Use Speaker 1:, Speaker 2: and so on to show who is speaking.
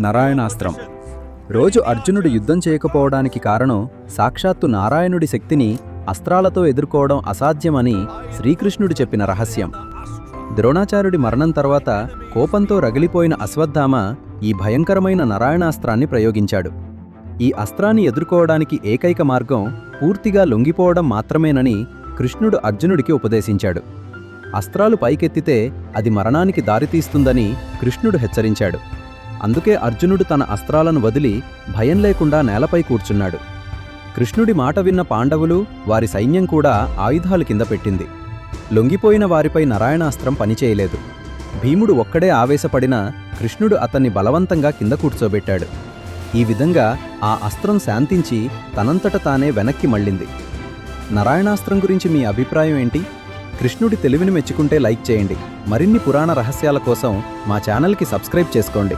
Speaker 1: నారాయణాస్త్రం. రోజు అర్జునుడు యుద్ధం చేయకపోవడానికి కారణం సాక్షాత్తు నారాయణుడి శక్తిని అస్త్రాలతో ఎదుర్కోవడం అసాధ్యమని శ్రీకృష్ణుడు చెప్పిన రహస్యం. ద్రోణాచార్యుడి మరణం తర్వాత కోపంతో రగిలిపోయిన అశ్వత్థామ ఈ భయంకరమైన నారాయణాస్త్రాన్ని ప్రయోగించాడు. ఈ అస్త్రాన్ని ఎదుర్కోవడానికి ఏకైక మార్గం పూర్తిగా లొంగిపోవడం మాత్రమేనని కృష్ణుడు అర్జునుడికి ఉపదేశించాడు. అస్త్రాలు పైకెత్తితే అది మరణానికి దారితీస్తుందని కృష్ణుడు హెచ్చరించాడు. అందుకే అర్జునుడు తన అస్త్రాలను వదిలి భయం లేకుండా నేలపై కూర్చున్నాడు. కృష్ణుడి మాట విన్న పాండవులు వారి సైన్యం కూడా ఆయుధాలు కింద పెట్టింది. లొంగిపోయిన వారిపై నారాయణాస్త్రం పనిచేయలేదు. భీముడు ఒక్కడే ఆవేశపడినా కృష్ణుడు అతన్ని బలవంతంగా కింద కూర్చోబెట్టాడు. ఈ విధంగా ఆ అస్త్రం శాంతించి తనంతట తానే వెనక్కి మళ్ళింది. నారాయణాస్త్రం గురించి మీ అభిప్రాయం ఏంటి? కృష్ణుడి తెలివిని మెచ్చుకుంటే లైక్ చేయండి. మరిన్ని పురాణ రహస్యాల కోసం మా ఛానల్కి సబ్స్క్రైబ్ చేసుకోండి.